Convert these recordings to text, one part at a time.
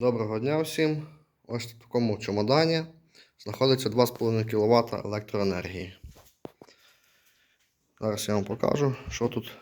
Доброго дня всім. Ось в такому чемодані знаходиться 2,5 кВт електроенергії. Зараз я вам покажу, що тут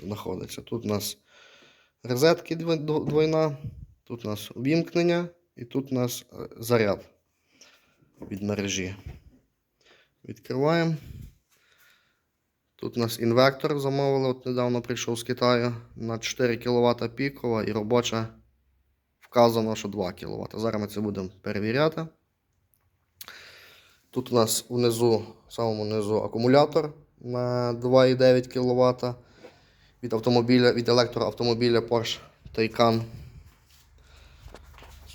знаходиться. Тут у нас розетки дв- дв- двойна, тут у нас увімкнення і тут у нас е, заряд від мережі. Відкриваємо. Тут у нас інвертор замовили, от недавно прийшов з Китаю на 4 кВт пікова і робоча вказано, що 2 кВт. Зараз ми це будемо перевіряти. Тут у нас внизу, в самому низу акумулятор на 2,9 кВт від автомобіля, від електроавтомобіля Porsche Taycan.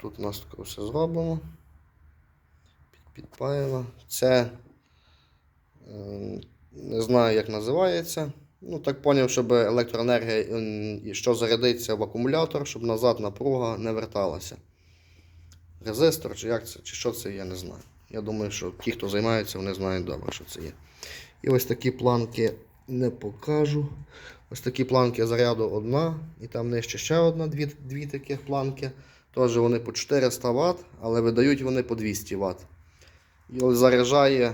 Тут у нас таке все зроблено. Під- Підпаяно. Це е, не знаю, як називається. Ну, так поняв, щоб електроенергія, що зарядиться в акумулятор, щоб назад напруга не верталася. Резистор, чи як це, чи що це, я не знаю. Я думаю, що ті, хто займається, вони знають добре, що це є. І ось такі планки не покажу. Ось такі планки заряду одна, і там нижче ще одна, дві, дві таких планки. Теж вони по 400 Вт, але видають вони по 200 Вт. І заряджає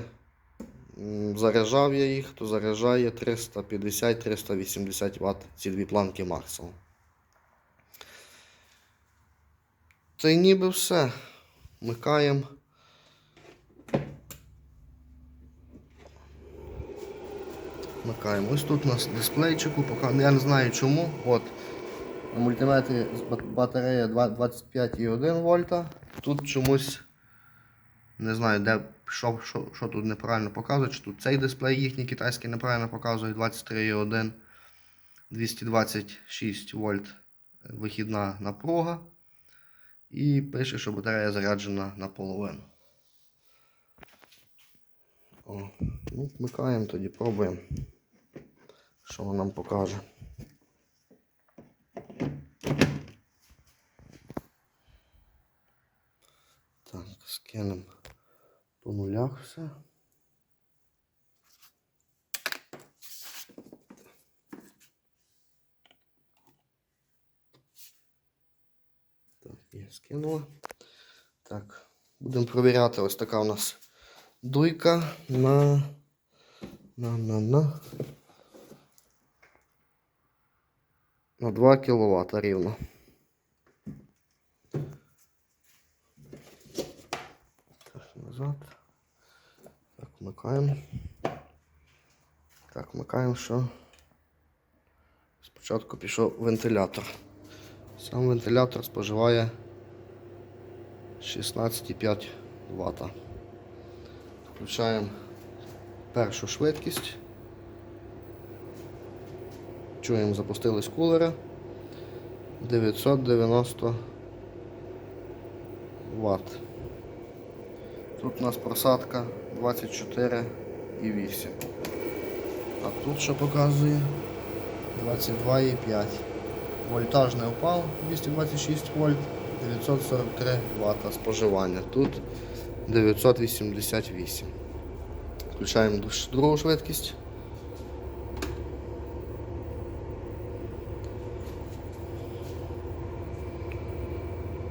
Заряджав я їх, то заряджає 350-380 Вт ці дві планки максимум. Та й ніби все. Вмикаємо. Вмикаємо. Ось тут у нас дисплейчику, я не знаю чому. От. На мультиметрі батарея 25,1 вольта. Тут чомусь не знаю, де що, що, що тут неправильно показує. Чи тут цей дисплей їхній китайський неправильно показує 23,1 226 вольт вихідна напруга. І пише, що батарея заряджена наполовину. О, ну, вмикаємо тоді, пробуємо. Що воно нам покаже. Так, скинемо по нулях все. Так, є, скинула. Так, будемо провіряти. Ось така у нас дуйка на. На, на, на. На 2 кВт рівно. Так, назад. Вмикаємо. Так, вмикаємо, що спочатку пішов вентилятор. Сам вентилятор споживає 16,5 Вт. Включаємо першу швидкість. Чуємо, запустились кулери. 990 Вт. Тут у нас просадка 24,8. А тут що показує? 22,5. Вольтаж не впав 226 вольт, 943 Вт споживання. Тут 988. Включаємо другу швидкість.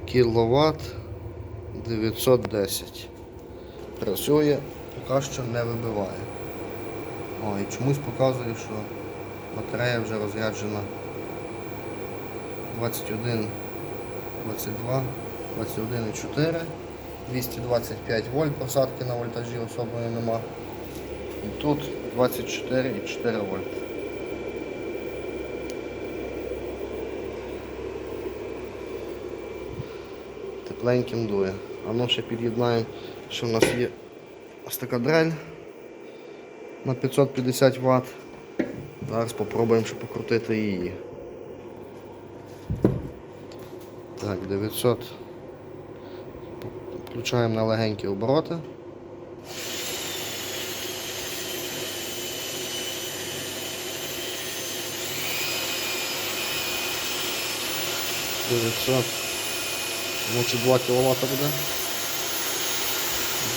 Кіловат 910. Працює, поки що не вибиває. О, і чомусь показує, що батарея вже розряджена 21, 22, 21,4, 225 вольт, просадки на вольтажі особої нема. І тут 24,4 вольт. Тепленьким дує. А ну ще під'єднаємо, що в нас є ось на 550 Вт. Зараз спробуємо ще покрутити її. Так, 900. Включаємо на легенькі обороти. Дев'ятсот. Може 2 кВт буде.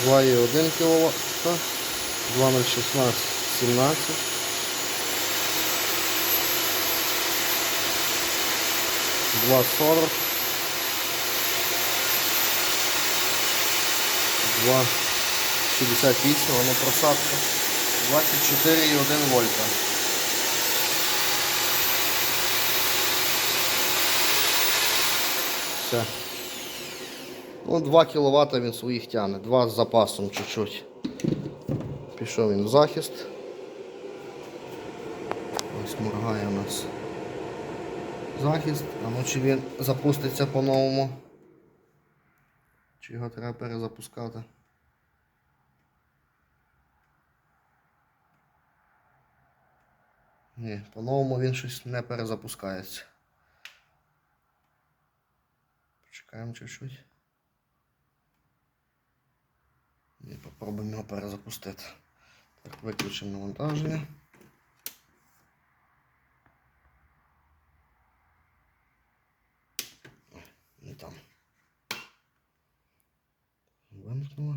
2,1 кВт, 2,016, 17. Два сорок. Два шістдесят вісім, воно просадка. Двадцять чотири і один вольта. Все. Ну, 2 кВт він своїх тягне, 2 з запасом чуть-чуть. Пішов він в захист. Ось моргає у нас захист. А ну чи він запуститься по-новому? Чи його треба перезапускати? Ні, по-новому він щось не перезапускається. Почекаємо чуть-чуть. І попробуємо його перезапустити. Так, виключимо навантаження. Ой, Не там. Вимкнуло.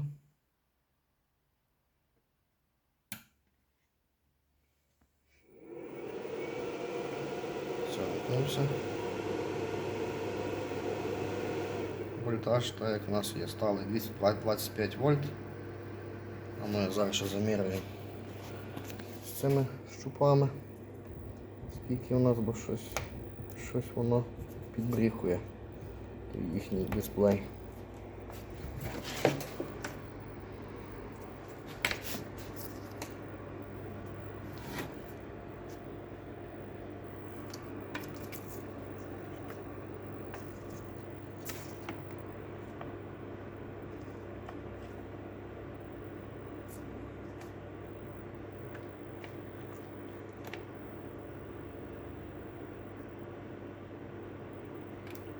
Все, вимкнувся. Вольтаж, так як у нас є сталий 225 вольт. А ми зараз заміряємо з цими щупами. Скільки у нас, бо щось, щось воно підбріхує. їхній дисплей.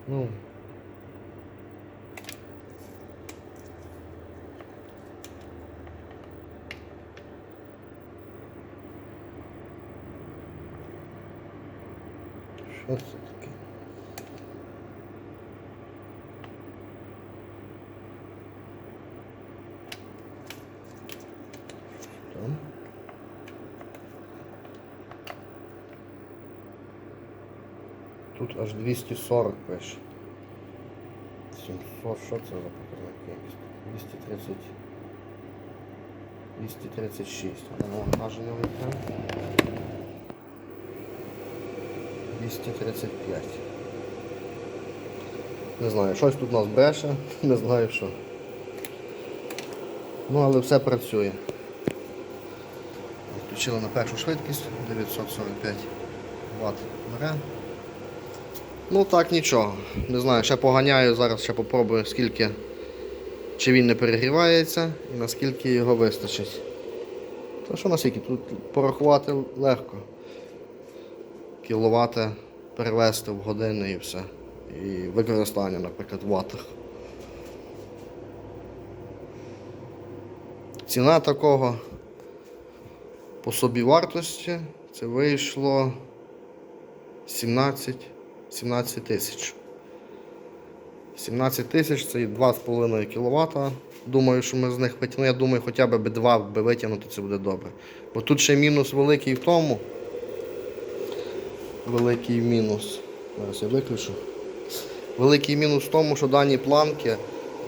Ну. Що це таке? Там. Тут аж 240 пише. 700, що це за показники? якісь? 230. 236. А навантаження витрат. 235. Не знаю, щось тут у нас бреше, не знаю що. Ну, але все працює. Включили на першу швидкість 945 Вт бере. Ну так нічого. Не знаю, ще поганяю, зараз ще попробую скільки, чи він не перегрівається і наскільки його вистачить. Та що наскільки? Тут порахувати легко. Кіловати перевести в години і все. І використання, наприклад, в ватах. Ціна такого по собі вартості це вийшло 17 17 тисяч. 17 тисяч це 2,5 кВт. Думаю, що ми з них витягнемо. Я думаю, хоча б 2 би витягнути, це буде добре. Бо тут ще мінус великий в тому. Великий мінус. Зараз я виключу. Великий мінус в тому, що дані планки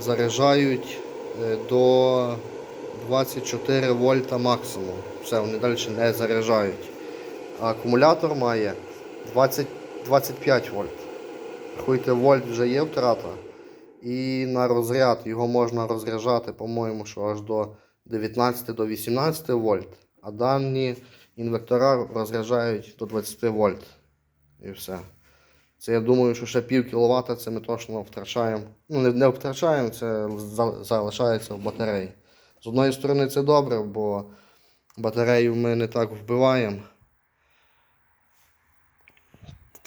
заряджають е, до 24 вольта максимум. Все, вони далі не заряджають. А акумулятор має 20, 25 вольт. Рахуйте, вольт вже є втрата. І на розряд його можна розряджати, по-моєму, що аж до 19 до 18 вольт. А дані інвектора розряджають до 20 вольт. І все. Це я думаю, що ще пів кіловата це ми точно втрачаємо. Ну, не, не втрачаємо, це залишається в батареї. З одної сторони це добре, бо батарею ми не так вбиваємо.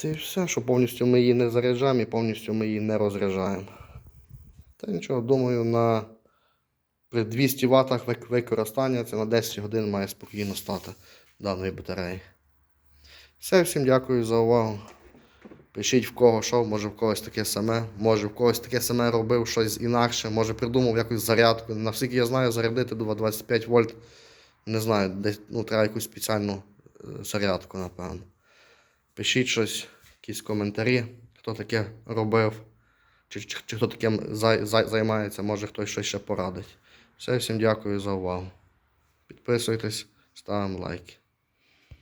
Це і все, що повністю ми її не заряджаємо і повністю ми її не розряджаємо. Та нічого, думаю, на при 200 ватах вик- використання це на 10 годин має спокійно стати даної батареї. Все, всім дякую за увагу. Пишіть в кого що, може в когось таке саме, може в когось таке саме робив щось інакше, може придумав якусь зарядку. Наскільки я знаю, зарядити до 25 вольт. Не знаю, десь ну, треба якусь спеціальну е, зарядку, напевно. Пишіть щось, якісь коментарі, хто таке робив, чи, чи, чи хто таким зай, зай, займається, може хтось щось ще порадить. Все, всім дякую за увагу. Підписуйтесь, ставимо лайки.